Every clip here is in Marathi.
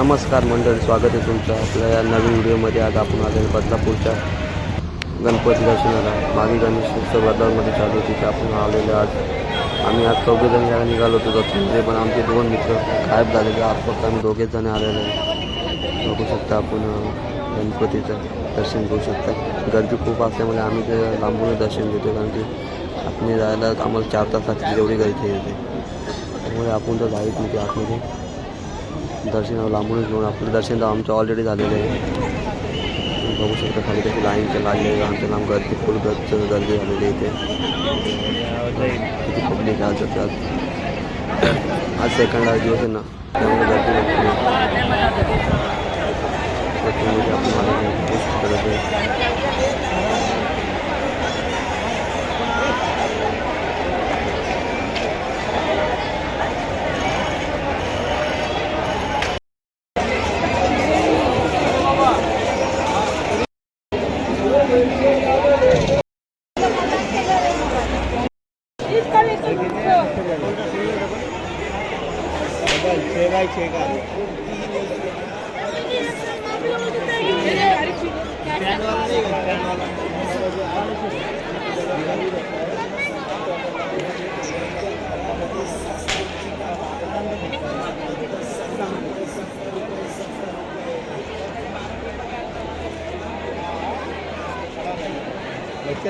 नमस्कार मंडळी स्वागत आहे तुमचं आपल्या या नवीन व्हिडिओमध्ये. आज आपण आलेलो बदलापूरच्या गणपती दर्शनाला. मागे गणेश उत्सव बदलामध्ये चालू होती तिथे आपण आलेलो आज. आम्ही आज चौघेजण या निघालो होतो दर्शनमध्ये पण आमचे दोन मित्र गायब झालेले. आज फक्त आम्ही दोघेच जण आलेलो आहे. बघू शकता आपण गणपतीचं दर्शन घेऊ शकता. गर्दी खूप असल्यामुळे आम्ही ते लांबूनच दर्शन घेतो कारण की आपण जायला आम्हाला चार तास लागतील तेवढी गर्दी येते त्यामुळे आपण तर जायचं नाही आतमध्ये. दर्शन लांबूनच घेऊन आपलं दर्शन तर आमचं ऑलरेडी झालेलं आहे बघू शकता खाली कशी लाईनच्या लागले आमच्या लांब गर्दी फुल गर्द गर्दी झालेली इथे किती पब्लिक आज आज आज सेकंड आज दिवस आहे ना त्यामुळे गर्दी आपण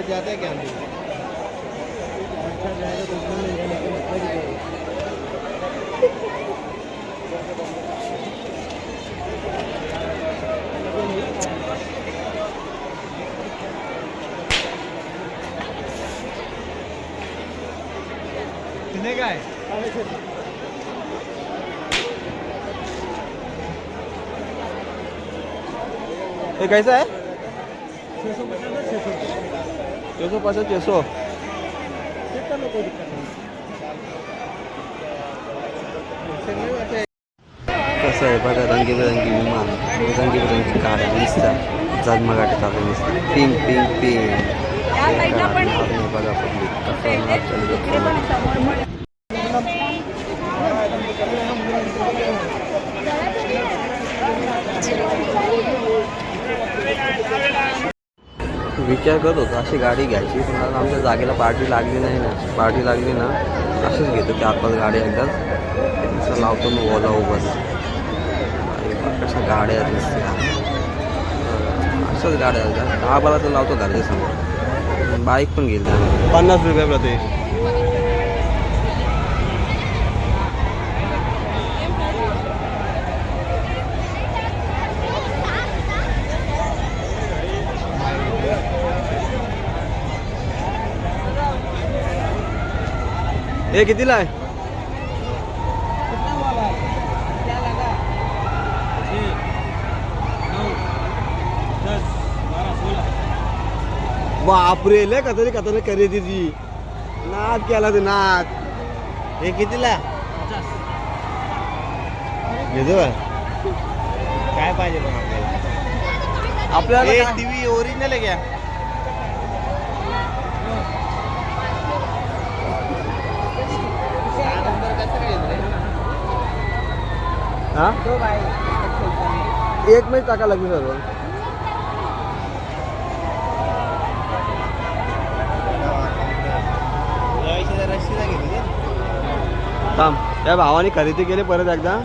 भरपूर ज़्यादा त्याच्यामुळे आपण आलेलो आहे. बघू शकता कसं. है क्या कितने का है ये कैसा है कसं आहे बघा रंगीबेरंगी विमान रंगीबेरंगी गाड्या नुसत्या झगमगाट चालू नुसतं पिंक पिंक पिंक. बघा पब्लिक कसं नाच चालू आहे. विचार करत होतो अशी गाडी घ्यायची. पण आज आमच्या जागेला पार्टी लागली नाही ना. पार्टी लागली ना अशीच घेतो चार पाच गाड्या एकदाच असं लावतो मग ओला उभं कशा गाड्या आहेत अशाच गाड्या दहा बारा तर लावतो घरच्या समोर. बाईक पण घेईल पन्नास रुपये प्रति. हे कितीला आहे बापरे लय कतरी कतरी खरेदी ती नाद केला ते नाद हे कितीला घेतो? काय पाहिजे पण आपल्याला आपल्याला काय- टीव्ही ओरिजिनल आहे क्या हा? एक मिनिट टाका लागली सर्व थांब. त्या भावाने खरेदी केली परत एकदा.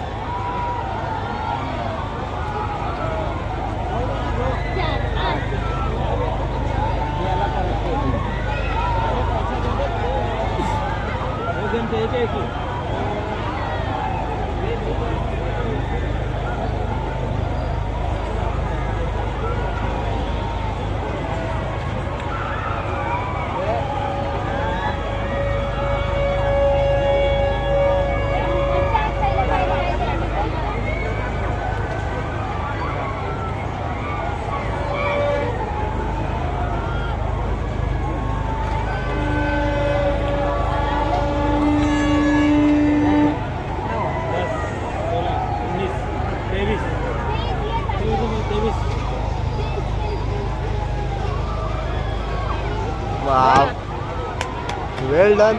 Well done.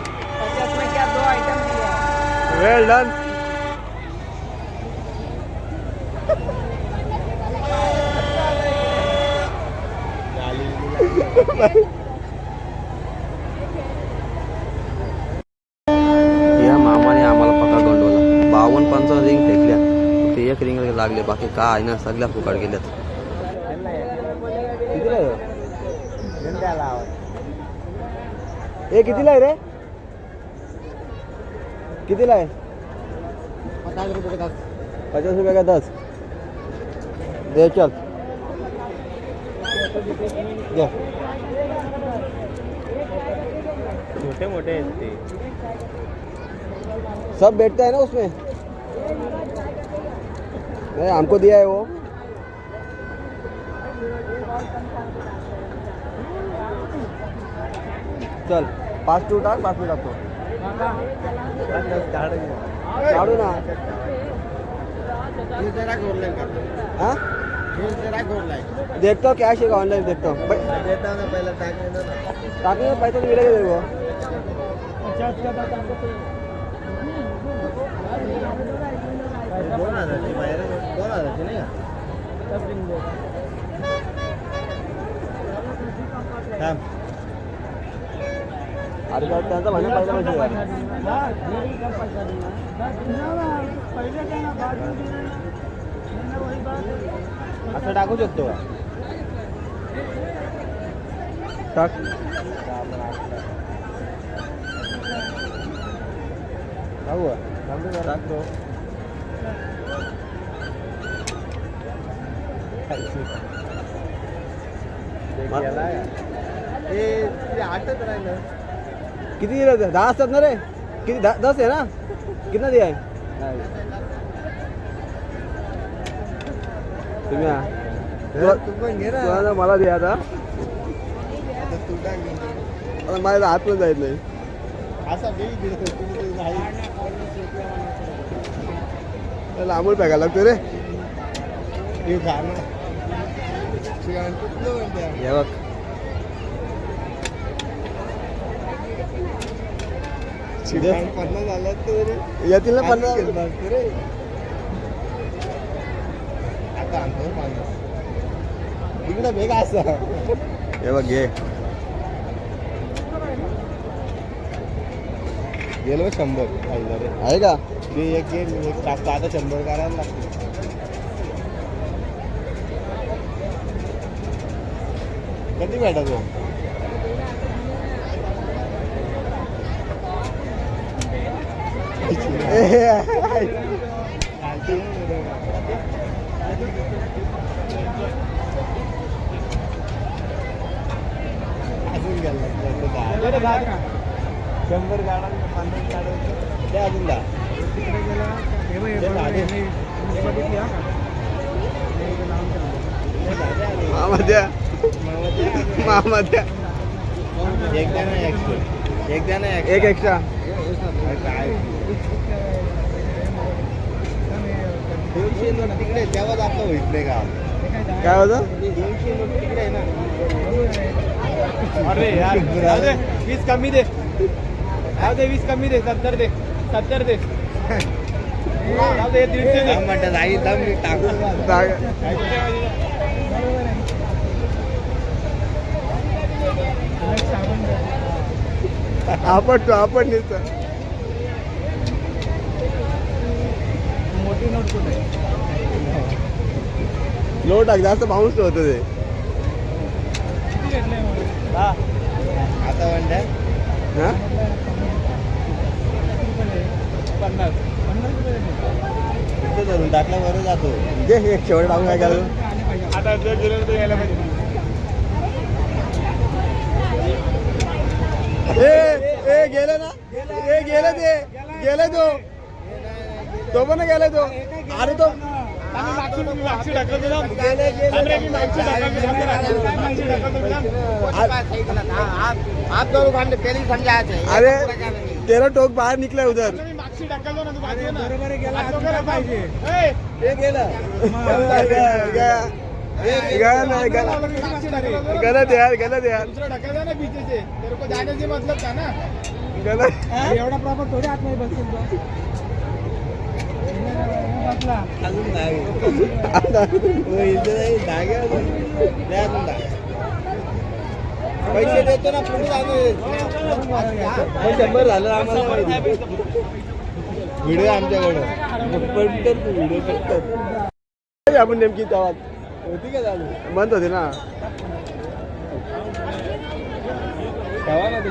Well done. या मामाने आम्हाला पका गंडवला. बावन्न पंचावन्न रिंग फेकल्या. फक्त एक रिंग लागले. बाकी काय आहे ना सगळ्या फुकाट गेल्यात. ए कितीला आहे रे? कितीला आहे पचास रुपये का दस. पचास रुपये का दस दे चल छोटे ते. सब बैठते है ना उसमें? नहीं हमको दिया है वो. चल. पाच टू टाक पाच टू टाकतो काढू ना। हाँ? देखता हूँ कैश है ऑनलाइन देखता हूँ। भाई, टाकने में पैसा तो मिलेगा तेरे को। अरे काय त्यांचा म्हणणं पहिला पाहिजे असं टाकू शकतो का? टाक. टाकू टाकतो आठच राहिलं. किती दिलं? दहा असतात ना रे? किती दहा दस आहे ना? कितना दिया आहे तुम्ही मला दे आता. आता माझ्या हात पण जायत नाही. लांबून फेकायला लागतो रे? हे बघ. पन्नास झालं तरी येतील ना पन्नास गेलं रे. आता आणतो पन्नास. इकडे भेग असा. हे बघ घे. गेलो शंभर. रे आहे का? ते एक मी एक टाकतो. आता शंभर करायला लागते. कधी भेटत हो अजून गेला शंभर गाडा पन्नास गाडा ते अजून दे. मामा द्या मामा द्या एक द्या ना एक एक द्या ना एक एक्स्ट्रा काय दोनशे नोट तिकडे तेव्हाच आपलं होईत नाही का काय होतं? दोनशे नोट तिकडे आहे ना. अरे यार जाऊ दे वीस कमी दे. जाऊ दे वीस कमी दे सत्तर दे सत्तर दे. जाऊ दे दीडशे दे. म्हणतात आई दम मी टाकून टाक. आपण आपण नुसतं मोठी नोट कुठे लो टाक जास्त बाउन्स होतं ते हा. आता म्हणतात हा? पन्नास पन्नास रुपये तिथं धरून टाकला बरं जातो. एक शेवट टाकून काय करायचं? आता जर गेलं तर यायला पाहिजे. ए ए गेले ना? ए गेले ते. गेले तो. तो पण गेले तो. अरे तो आप दोनों पहले ही समझाया थे अरे तेरा टोक बाहेर निकला उधर. हे. गलत यार गलत यार. दुसरा ढकलता ना पीछे से तेरे को जाने से मतलब था ना? गलत. एवढा प्रॉपर थोडी आत नाही बसतील हो. पैसे देतो ना पुढे शंभर झालं आम्हाला. व्हिडिओ आमच्याकडं. पण व्हिडिओ आपण नेमकी तेव्हा होती का चालू? बंद होते ना. ठेवा ना ते.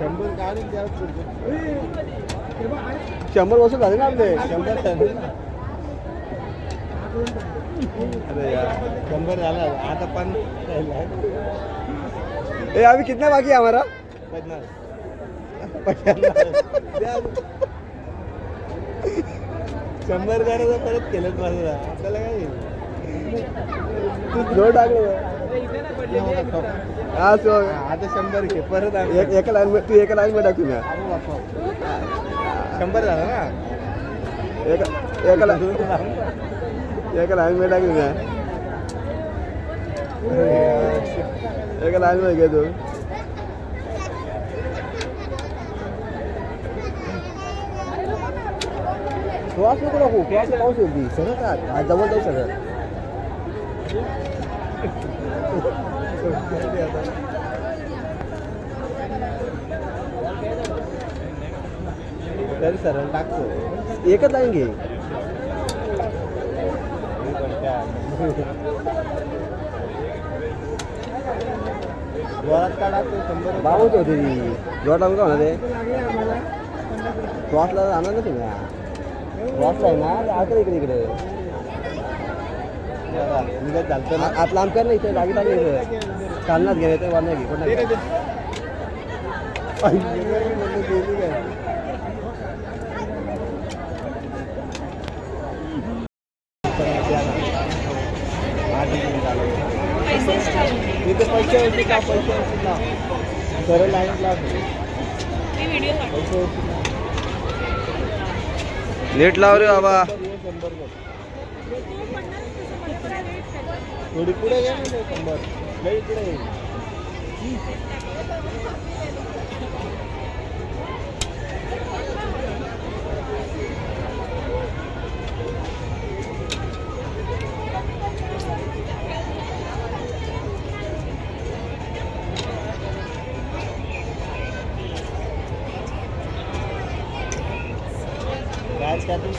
शंभर काढून शंभर वर्ष झाले ना आपले. शंभर अरे यार शंभर झाला. आता पण ए अभी कितना बाकी है हमारा? पन्नास. शंभर करायचं परत केलं माझं आपल्याला काय तू जोड टाकलं. हा सो आता शंभर घे परत. एक लाईन तू एका लाईन मध्ये टाक तुम्ही शंभर झाला ना? एका एका लाईन एका लाईन मध्ये टाक तुम्ही एका लाईन मध्ये घे तू. श्वास नको नको श्वास पाऊस होती सगळं का? आज जवळ जाऊ सगळं तरी सरळ टाकतो. एकच लाईन घे. जोरात काढा तो शंभर बावच होती ती. जोर टाकून का होणार ते श्वासला जाणार ना तुम्ही? श्वासला आहे ना? आता इकडे इकडे. आत लांब कर ना इथे जागी टाक इथे. चालनाच घे. ते वाढणार घे कोण दे नाही रे, दे. आई, एवढी म्हणलं गेली काय? द्या ना. हा, ठीक आहे, चालेल. इथे पैसे होते का पैसे होते ना सरळ लाईन ना. नीट लाव रे बाबा. थोडी पुढे घ्या ना ते शंभर. लई पुढे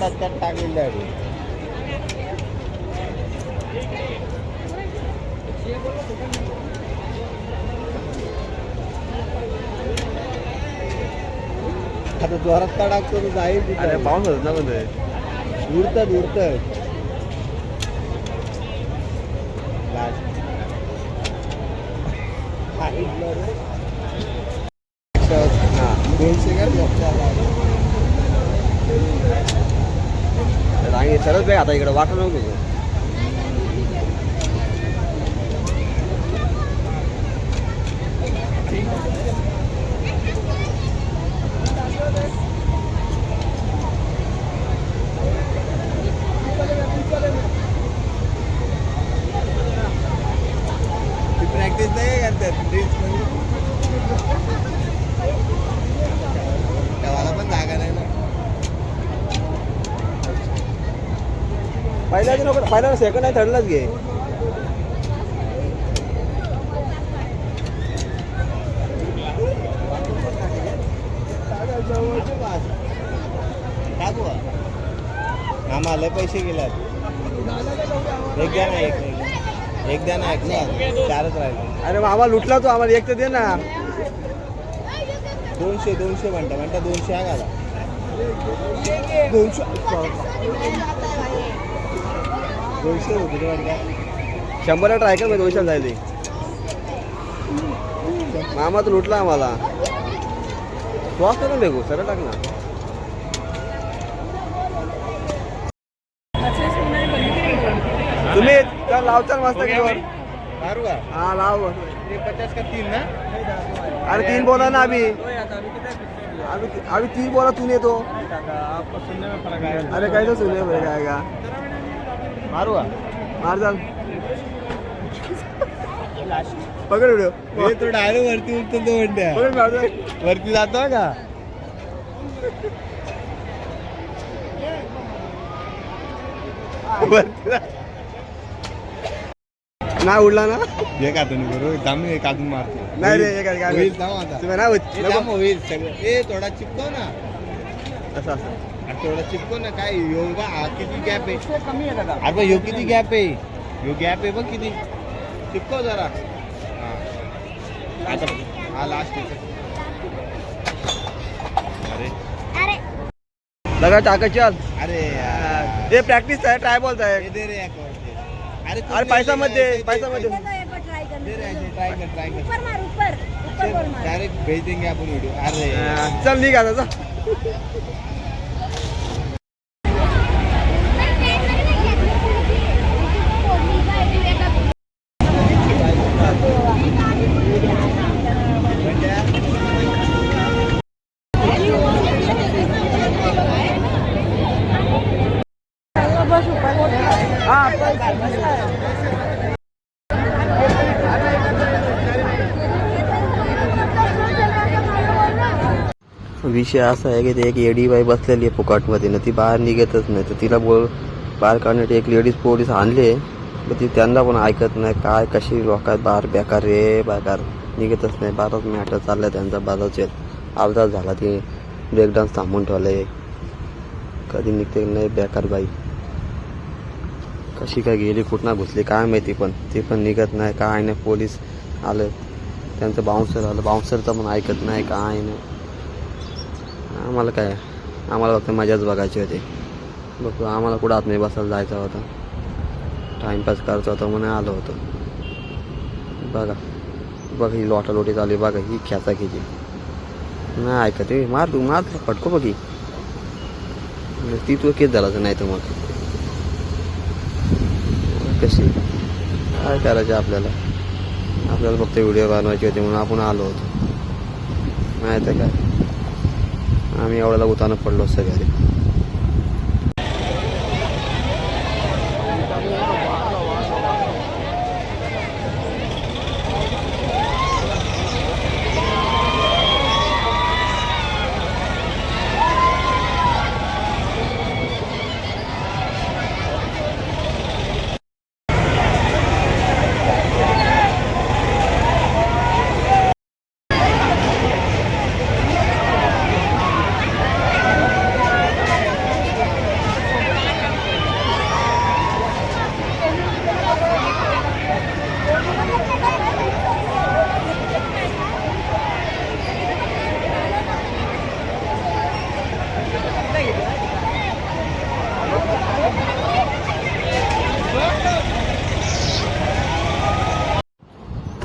त्यातून त्यात टाकलेलं आहे. आता जोरात का टाकतो तो जाईल. अरे होत ना पण ते उडतात उडतात लास्ट दोनशे काय रांगे सरळ बॅग आता इकडं वाटत नव्हतं तुझं प्रॅक्टिस नाही करतात ड्रिल्समध्ये गावाला पण जागा नाही ना पहिल्या सेकंड आहे थर्डलाच घे? आम्हाला पैसे गेलात. एक द्या ना एक एक द्या ना एक चारच राहिले. अरे आम्हाला लुटला तू आम्हाला एक तर दे ना. दोनशे दोनशे म्हणता म्हणता दोनशे आहे का दोनशे. दोनशे होते शंभरला ट्राय कर दोनशे जायले मामा तर लुटला आम्हाला. तू असतो ना बेगू सरळ टाक ना. तुम्ही चल लावचाल मस्त का हा लाव. पचास का तीन ना? अरे तीन बोला ना अभी अभी अभी तीन बोला तू येतो अरे कैसे सुने भाई जाएगा मारू का? मार चल पकड हे तो डायरेक्ट वरती उठतो तो म्हणत्या पकड मार चल. वरती जातो का? जा. नाही उडला ना? हे का तुम्ही बरोबर दामी काढून मारतो. नाही रे, हे काय- होईल. हे. थांब, होईल. सगळं ए थोडा चिपको ना. असं असं. थोडा चिपको ना काय बा हा किती गॅप आहे? कमी आहे का अरे बा, ह्यो किती गॅप आहे? ह्यो गॅप आहे बघ किती. चिपको जरा. हा. आता हा लास्ट अरे. लगा टाका चल. अरे यार. हे प्रॅक्टिस आहे ट्राय बोलत आहे. हे दे रे एक और दे. अरे अरे पैसा मत दे पैसा मत दे दे रे ऐसे ट्राय कर ट्राय कर. ऊपर मार ऊपर. ऊपर बोल मार. डायरेक्ट भेज देंगे आपण व्हिडिओ अरे. चल निघ आता चल विषय असा आहे की ते एक एडी बाई बसलेली आहे फुकाटमध्ये ना ती बाहेर निघतच नाही. तर तिला बोल बाहेर काढण्यासाठी एक लेडीज पोलीस आणले पण ती त्यांना पण ऐकत नाही. काय कशी लोक आहेत? बाहेर बेकार रे बेकार निघतच नाही. बाराच मॅटर चालला त्यांचा बाजारचे अर्धा झाला ते ब्रेक डान्स थांबून ठेवले कधी निघते नाही बेकार बाई. कशी काय गेली कुठं घुसली काय माहिती पण. ती पण निघत नाही. काय नाही पोलीस आलं. त्यांचं बाउन्सर आलं. बाउन्सरचं पण ऐकत नाही. काय नाही. आम्हाला काय? आम्हाला फक्त मजाच बघायची होती. बघू आम्हाला कुठं आतमध्ये बसायला जायचा होता? टाईमपास करायचा होता म्हणून आलो होतो. बघा बघ ही लोटालोटी चालू आहे बघा ही खेचा खेची. नाही ऐकत हे मार तू मार तुला फटको बघी ती तू केस झाला नाही तर मग. कशी? काय करायचं आपल्याला? आपल्याला फक्त व्हिडिओ बनवायचे होते म्हणून आपण आलो होतो. नाही तर काय? आम्ही एवढ्याला उतानं पडलो असतं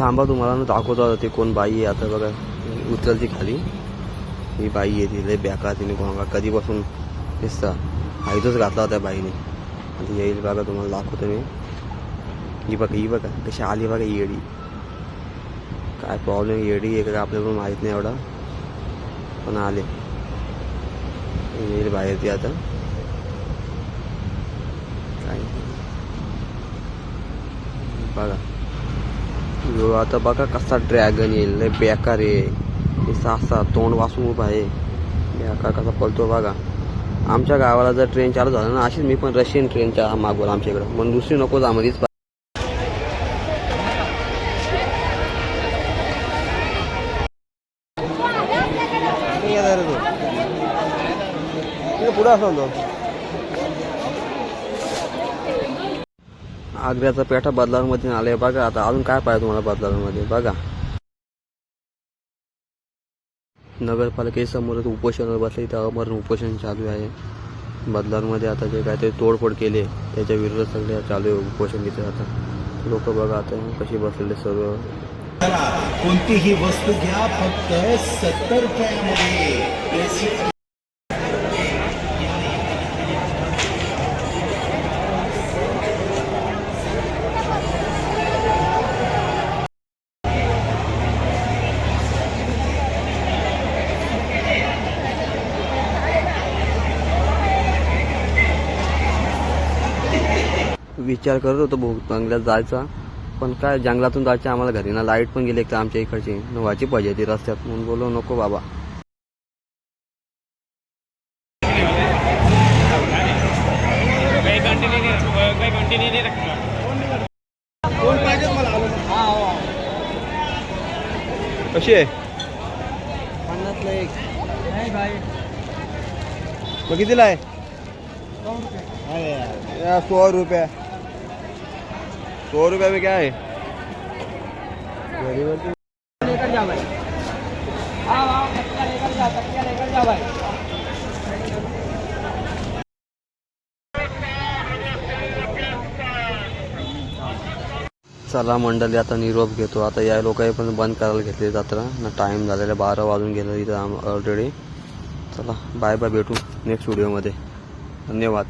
थांबा तुम्हाला ना दाखवतो आता ते कोण बाई आहे. आता बघा, उचलती खाली. ही बाई आहे, ती लय बेकार, तिने कोणा कधीपासून दिसता. हायतच घातला होता बाईने. ती येईल बघा, तुम्हाला दाखवतो मी. ही बघा ही बघा, कशी आली बघा, ही येडी. काय प्रॉब्लेम येडी आहे का आपल्याला पण माहीत नाही एवढा. पण आले. येईल बाहेर ती आता. काय? बघा. यो आता बघा कसा ड्रॅगन येईल. लय बेकार आहे. नुसता असा तोंड वासून उभा आहे. बेकार कसा पळतो बघा. आमच्या गावाला जर ट्रेन चालू झालं ना अशीच मी पण रशियन ट्रेनच्या मागवलं आमच्या इकडं. मग दुसरी नको जामधीच पुढे असं आग्र्याचा पेठा बदलावमध्ये आलाय. बघा आता अजून काय पाहिजे तुम्हाला बदलावमध्ये बघा. नगरपालिकेसमोरच उपोषणावर बसले. इथं अमरण उपोषण चालू आहे. बदलांमध्ये आता जे काय ते तोडफोड केले त्याच्या विरुद्ध सगळे चालू आहे उपोषण तिथे आता. लोक बघा आता कशी बसलेले सर्व. कोणतीही वस्तू घ्या फक्त सत्तर रुपयामध्ये. विचार करत होतो भाऊ बंगल्यात जायचा. पण काय जंगलातून जायचं आम्हाला घरी ना लाइट पण गेली एक तर आमच्या इकडची. व्हायची पाहिजे ती रस्त्यात. म्हणून बोललो नको बाबा. काही कंटिन्यू नाही काही कंटिन्यू नाही कोण पाहिजे मला आलो कशी आहे? पन्नासला एक मग कितीला आहे सौ रुपये. सौ रुपये में क्या है? लेकर जा भाई। आओ आओ लेकर जा कच्चा लेकर जा भाई। चला मंडळी आता निरोप घेतो. आता या लोकांनी पण बंद करायला घेतली जत्रा. ना टाईम झालेला बारा वाजून गेलं इथं ऑलरेडी चला बाय बाय भेटू नेक्स्ट व्हिडिओमध्ये धन्यवाद.